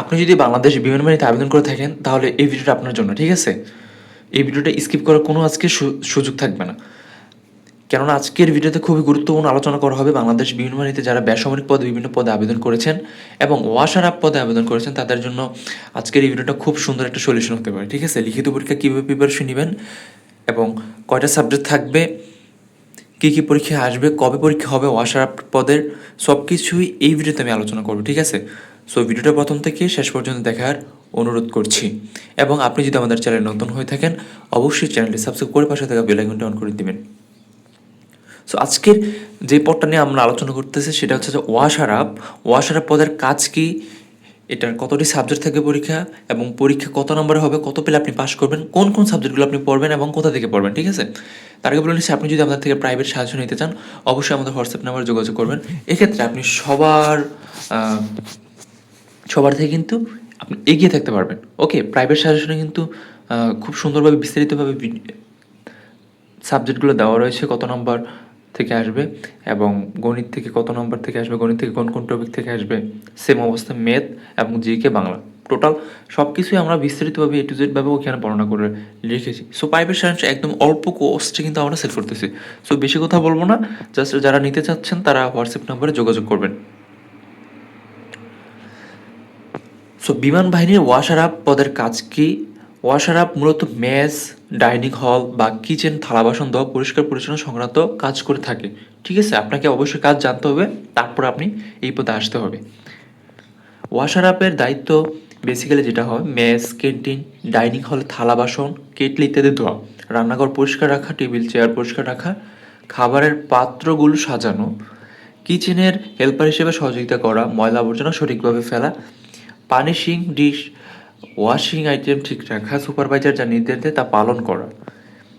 আপনি যদি বাংলাদেশ বিমান বাহিনীতে আবেদন করে থাকেন, তাহলে এই ভিডিওটা আপনার জন্য, ঠিক আছে? এই ভিডিওটা স্কিপ করার কোনো আজকে সুযোগ থাকবে না। কেননা আজকের ভিডিওতে খুবই গুরুত্বপূর্ণ আলোচনা করা হবে বাংলাদেশ বিমান বাহিনীতে যারা বেসামরিক পদে, বিভিন্ন পদে আবেদন করেছেন এবং ওয়াশার আপ পদে আবেদন করেছেন, তাদের জন্য আজকের এই ভিডিওটা খুব সুন্দর একটা সলিউশন হতে পারে, ঠিক আছে? লিখিত পরীক্ষা কীভাবে প্রিপারেশন নেবেন এবং কয়টা সাবজেক্ট থাকবে, কী কী পরীক্ষা আসবে, কবে পরীক্ষা হবে ওয়াশার আপ পদের সব কিছুই এই ভিডিওতে আমি আলোচনা করব, ঠিক আছে? সো ভিডিওটা প্রথম থেকে শেষ পর্যন্ত দেখার অনুরোধ করছি। এবং আপনি যদি আমাদের চ্যানেল নতুন হয়ে থাকেন, অবশ্যই চ্যানেলটি সাবস্ক্রাইব করে পাশে থাকা বেল আইকনটা অন করে দিবেন। সো আজকের যে পদটা নিয়ে আমরা আলোচনা করতেছি, সেটা হচ্ছে যে ওয়াশার আপ ওয়াশার আপ পদের কাজ কি? এটার কতটি সাবজেক্ট থাকবে পরীক্ষা? এবং পরীক্ষা কত নম্বরে হবে? কত পেলে আপনি পাস করবেন? কোন কোন সাবজেক্টগুলো আপনি পড়বেন? এবং কোথা থেকে পড়বেন? ঠিক আছে? তার আগে বলে আপনি যদি আমাদের থেকে প্রাইভেট সাহায্য নিতে চান, অবশ্যই আমাদের হোয়াটসঅ্যাপ নাম্বারে যোগাযোগ করবেন। এক্ষেত্রে আপনি সবার সবার থেকে কিন্তু আপনি এগিয়ে থাকতে পারবেন। ওকে প্রাইভেট সাজেশনে কিন্তু খুব সুন্দরভাবে, বিস্তারিতভাবে সাবজেক্টগুলো দেওয়া রয়েছে, কত নম্বর থেকে আসবে এবং গণিত থেকে কত নম্বর থেকে আসবে, গণিত থেকে কোন কোন টপিক থেকে আসবে সেম অবস্থা ম্যাথ এবং জিকে বাংলা। টোটাল সব কিছুই আমরা বিস্তারিতভাবে এ টু জেডভাবে ওখানে বর্ণনা করে লিখেছি। সো প্রাইভেট সায়েন্স একদম অল্প কোর্সে কিন্তু আমরা সেট করতেছি। সো বেশি কথা বলব না। জাস্ট যারা নিতে চাচ্ছেন, তারা হোয়াটসঅ্যাপ নাম্বারে যোগাযোগ করবেন। সো বিমান বাহিনীর ওয়াশার আপ পদের কাজ কি? ওয়াশার আপ মূলত মেস, ডাইনিং হল বা কিচেন, থালা বাসন দেওয়া পরিষ্কার পরিচ্ছন্ন সংক্রান্ত কাজ করে থাকে। ঠিক আছে? আপনাকে অবশ্যই কাজ জানতে হবে, তারপর আপনি এই পদে আসতে হবে। ওয়াশার আপের দায়িত্ব বেসিক্যালি যেটা হয়, মেস, ক্যান্টিন, ডাইনিং হলে, থালা বাসন, কেটলি ইত্যাদি ধোয়া। রান্নাঘর পরিষ্কার রাখা, টেবিল, চেয়ার পরিষ্কার রাখা, খাবারের পাত্রগুলো সাজানো, কিচেনের হেল্পার হিসেবে সহযোগিতা করা, ময়লা আবর্জনা সঠিকভাবে ফেলা পানিশিং ডিশ, ওয়াশিং আইটেম ঠিক রাখা, সুপারভাইজার যা নির্দেশ দেয় তা পালন করা।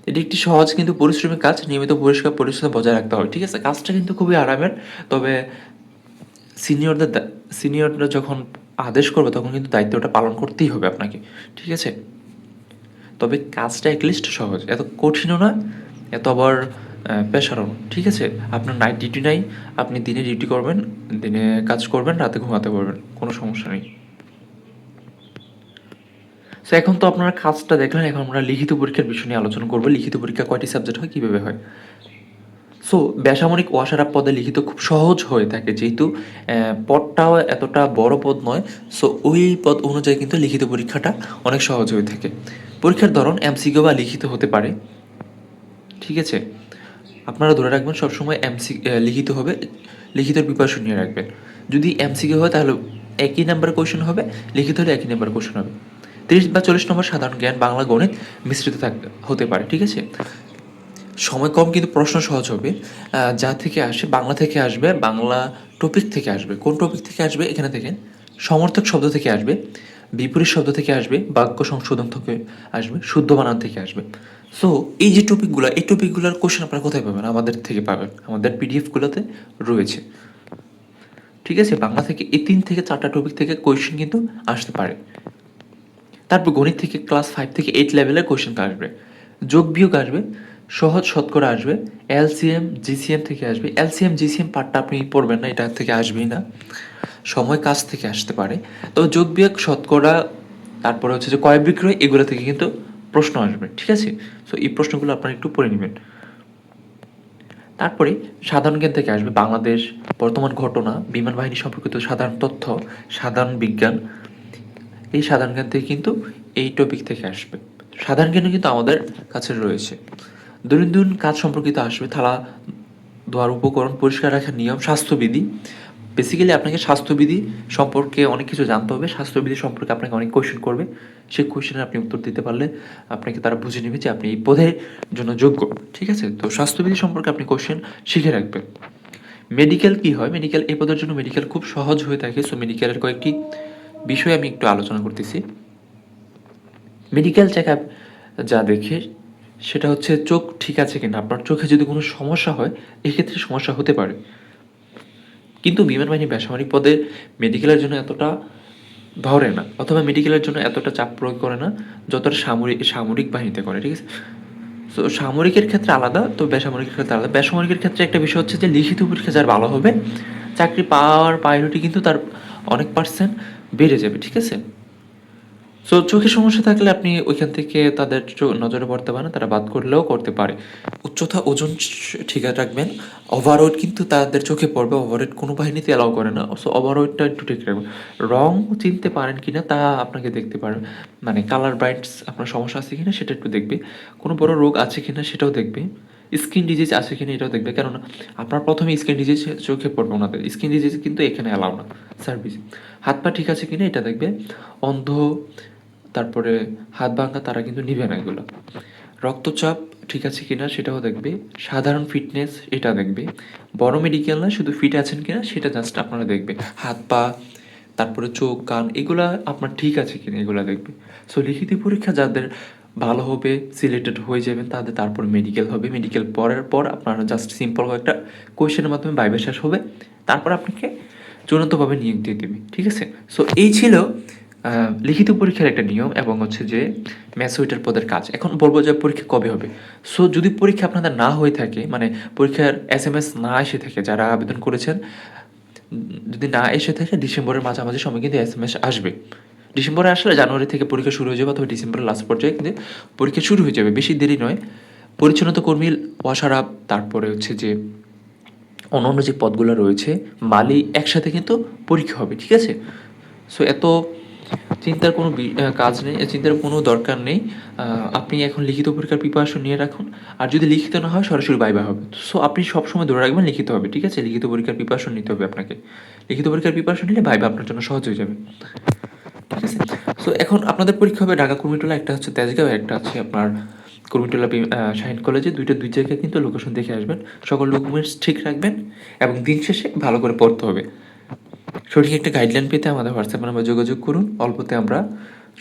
এটি একটি সহজ কিন্তু পরিশ্রমী কাজ, নিয়মিত পরিষ্কার পরিচ্ছন্ন বজায় রাখতে হয়। ঠিক আছে, কাজটা কিন্তু খুবই আরামের, তবে সিনিয়রদের সিনিয়ররা যখন আদেশ করবে, তখন কিন্তু দায়িত্বটা পালন করতেই হবে আপনাকে। ঠিক আছে? তবে কাজটা অ্যাটলিস্ট সহজ, এত কঠিনও না এত আবার পেশারও ঠিক আছে? আপনার নাইট ডিউটি নাই, আপনি দিনে ডিউটি করবেন, দিনে কাজ করবেন, রাতে ঘুমাতে পারবেন, কোনো সমস্যা নেই। সো এখন তো আপনারা কাজটা দেখলেন, এখন আমরা লিখিত পরীক্ষার বিষয় নিয়ে আলোচনা করব। লিখিত পরীক্ষা কয়টি সাবজেক্ট হয়, কীভাবে হয়? সো বেসামরিক ওয়াশার আপ পদে লিখিত খুব সহজ হয়ে থাকে, যেহেতু পদটাও এতটা বড় পদ নয়। সো ওই পদ অনুযায়ী কিন্তু লিখিত পরীক্ষাটা অনেক সহজ হয়ে থাকে। পরীক্ষার ধরন এমসিকিউ বা লিখিত হতে পারে। ঠিক আছে? আপনারা ধরে রাখবেন, সবসময় এমসি লিখিত হবে, লিখিত প্রিপারেশন নিয়ে রাখবেন। যদি এমসিকিউ হয়, তাহলে একই নাম্বার কোয়েশন হবে, লিখিত হলে একই নাম্বার কোয়েশন হবে। তিরিশ বা চল্লিশ নম্বর সাধারণ জ্ঞান বাংলা গণিত মিশ্রিত থাকতে হতে পারে, ঠিক আছে? সময় কম কিন্তু প্রশ্ন সহজ হবে। যা থেকে আসে, বাংলা থেকে আসবে, বাংলা টপিক থেকে আসবে। কোন টপিক থেকে আসবে? এখানে থেকে সমর্থক শব্দ থেকে আসবে, বিপরীত শব্দ থেকে আসবে, বাক্য সংশোধন থেকে আসবে, শুদ্ধ বানান থেকে আসবে। সো এই যে টপিকগুলো এই টপিকগুলোর কোশ্চেন আপনারা কোথায় পাবেন? আমাদের থেকে পাবেন, আমাদের পিডিএফগুলোতে রয়েছে। ঠিক আছে? বাংলা থেকে এই তিন থেকে চারটা টপিক থেকে কোয়েশ্চেন কিন্তু আসতে পারে। তারপর গণিত থেকে ক্লাস ফাইভ থেকে এইট লেভেলের কোয়েশ্চেন আসবে। যোগ বিয়োগ আসবে, সহজ শতকরা আসবে এলসিএম জিসিএম থেকে আসবে। এলসিএম জিসিএম পার্টটা আপনি পড়বেন না, এটা থেকে আসবেই না। সময় কাজ থেকে আসতে পারে। তবে যোগ বিয়োগ, শতকরা, তারপরে হচ্ছে যে কয় বিক্রয়, এগুলো থেকে কিন্তু প্রশ্ন আসবে, ঠিক আছে? সো এই প্রশ্নগুলো আপনারা একটু পড়ে নেবেন। তারপরে সাধারণ জ্ঞান থেকে আসবে বাংলাদেশ বর্তমান ঘটনা, বিমান বাহিনী সম্পর্কিত সাধারণ তথ্য, সাধারণ বিজ্ঞান। এই সাধারণ জ্ঞান থেকে কিন্তু এই টপিক থেকে আসবে। সাধারণ জ্ঞানও কিন্তু আমাদের কাছে রয়েছে। দৈনন্দিন কাজ সম্পর্কিত আসবে, থালা ধোয়ার উপকরণ, পরিষ্কার রাখার নিয়ম, স্বাস্থ্যবিধি। বেসিক্যালি আপনাকে স্বাস্থ্যবিধি সম্পর্কে অনেক কিছু জানতে হবে। স্বাস্থ্যবিধি সম্পর্কে আপনাকে অনেক কোয়েশ্চেন করবে। সেই কোয়েশ্চেনের আপনি উত্তর দিতে পারলে আপনাকে তারা বুঝে নেবে যে আপনি এই পদের জন্য যোগ্য। ঠিক আছে? তো স্বাস্থ্যবিধি সম্পর্কে আপনি কোয়েশ্চেন শিখে রাখবেন। মেডিকেল কি হয়? মেডিকেল এই পদের জন্য মেডিকেল খুব সহজ হয়ে থাকে। সো মেডিকেলের কয়েকটি বিষয় আমি একটু আলোচনা করতেছি। মেডিকেল চেক আপ যা দেখে, সেটা হচ্ছে চোখ ঠিক আছে কিনা, আপনার চোখে যদি কোনো সমস্যা হয়, এক্ষেত্রে সমস্যা হতে পারে। কিন্তু বিমান বাহিনী বেসামরিক পদে মেডিকেলের জন্য এতটা ধরে না, অথবা মেডিকেলের জন্য এতটা চাপ প্রয়োগ করে না, যতটা সামরিক সামরিক বাহিনীতে করে, ঠিক আছে? তো সামরিকের ক্ষেত্রে আলাদা, তো বেসামরিকের ক্ষেত্রে আলাদা। বেসামরিকের ক্ষেত্রে একটা বিষয় হচ্ছে যে, লিখিত পরীক্ষা যার ভালো হবে, চাকরি পাওয়ার পাইলটই কিন্তু তার অনেক পার্সেন্ট বেড়ে যাবে, ঠিক আছে? সো চোখের সমস্যা থাকলে আপনি ওইখান থেকে তাদের নজরে পড়তে পারেন, তারা বাদ করলেও করতে পারে। উচ্চতা, ওজন ঠিক রাখবেন। ওভারওয়েট কিন্তু তাদের চোখে পড়বে ওভারওয়েট কোনো বাহিনীতে অ্যালাউ করে না। সো ওভারওয়েটটা একটু ঠিক রাখবেন। রং চিনতে পারেন কিনা তা আপনাকে দেখতে পারেন মানে কালার ব্রাইটস আপনার সমস্যা আছে কিনা সেটা একটু দেখবে। কোনো বড় রোগ আছে কিনা সেটাও দেখবে। স্কিন ডিজিজ আছে কিনা এটাও দেখবে। কেননা আপনার প্রথমে স্কিন ডিজিজ চোখে পড়বে ওনাদের। স্কিন ডিজিজ কিন্তু এখানে অ্যালাউ না। সার্ভিস। হাত পা ঠিক আছে কিনা এটা দেখবে। অন্ধ, তারপরে হাত ভাঙা তারা কিন্তু নিবে না এগুলো। রক্তচাপ ঠিক আছে কিনা সেটাও দেখবে। সাধারণ ফিটনেস এটা দেখবে। বড় মেডিকেল না, শুধু ফিট আছেন কিনা সেটা জাস্ট আপনারা দেখবে। হাত পা, তারপরে চোখ, কান, এগুলা আপনার ঠিক আছে কিনা এগুলা দেখবে। সো লিখিত পরীক্ষা যাদের ভালো হবে সিলেক্টেড হয়ে যাবেন তাদের তারপর মেডিকেল হবে। মেডিকেল পড়ার পর আপনারা জাস্ট সিম্পল একটা কোয়েশ্চেনের মাধ্যমে বাইবে শেষ হবে। তারপর আপনাকে চূড়ান্তভাবে নিয়োগ দিয়ে দেবে, ঠিক আছে? সো এই ছিল লিখিত পরীক্ষার একটা নিয়ম এবং হচ্ছে যে ম্যাথসুইটার পদের কাজ। এখন বলব যে পরীক্ষা কবে হবে? সো যদি পরীক্ষা আপনাদের না হয়ে থাকে মানে পরীক্ষার এস এম এস না এসে থাকে, যারা আবেদন করেছেন, যদি না এসে থাকে, ডিসেম্বরের মাঝামাঝি সময় কিন্তু এস এম এস আসবে। ডিসেম্বরে আসলে জানুয়ারি থেকে পরীক্ষা শুরু হয়ে যাবে অথবা ডিসেম্বরের লাস্ট পর্যায়ে, কিন্তু পরীক্ষা শুরু হয়ে যাবে। বেশি দেরি নয়। পরিচ্ছন্নতা কর্মী ওয়াশারাপ তারপরে হচ্ছে যে অন্যান্য যে পদগুলো রয়েছে, মালি একসাথে কিন্তু পরীক্ষা হবে, ঠিক আছে? সো এত চিন্তার কোনো কাজ নেই চিন্তার কোনো দরকার নেই। আপনি এখন লিখিত পরীক্ষার প্রিপারেশন নিয়ে রাখুন। আর যদি লিখিত না হয়, সরাসরি বাইবা হবে। সো আপনি সবসময় ধরে রাখবেন লিখিত হবে, ঠিক আছে? লিখিত পরীক্ষার প্রিপারেশন নিতে হবে আপনাকে। লিখিত পরীক্ষার প্রিপারেশন নিলে বাইবা আপনার জন্য সহজ হয়ে যাবে। ঠিক আছে সো এখন আপনাদের পরীক্ষা হবে ঢাকা কুর্মিটোলা, একটা হচ্ছে তেজগাঁও, একটা আছে আপনার কুর্মিটোলা শাহিন কলেজে। দুইটা, দুই জায়গায় কিন্তু লোকেশন দেখে আসবেন। সকল ডকুমেন্টস ঠিক রাখবেন এবং দিন শেষে ভালো করে পড়তে হবে। সঠিক একটা গাইডলাইন পেতে আমাদের হোয়াটসঅ্যাপ নাম্বার যোগাযোগ করুন। অল্পতে আমরা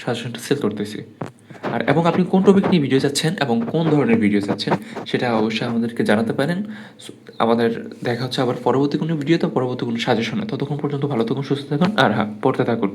সাজেশনটা সেল করতেছি। আর, এবং আপনি কোন টপিক নিয়ে ভিডিও চাচ্ছেন এবং কোন ধরনের ভিডিও চাচ্ছেন, সেটা অবশ্যই আমাদেরকে জানাতে পারেন। আমাদের দেখা হচ্ছে আবার পরবর্তী কোনো ভিডিওতে পরবর্তী কোনো সাজেশনে ততক্ষণ পর্যন্ত ভালো থাকুন, সুস্থ থাকুন, আর হ্যাঁ পড়তে থাকুন।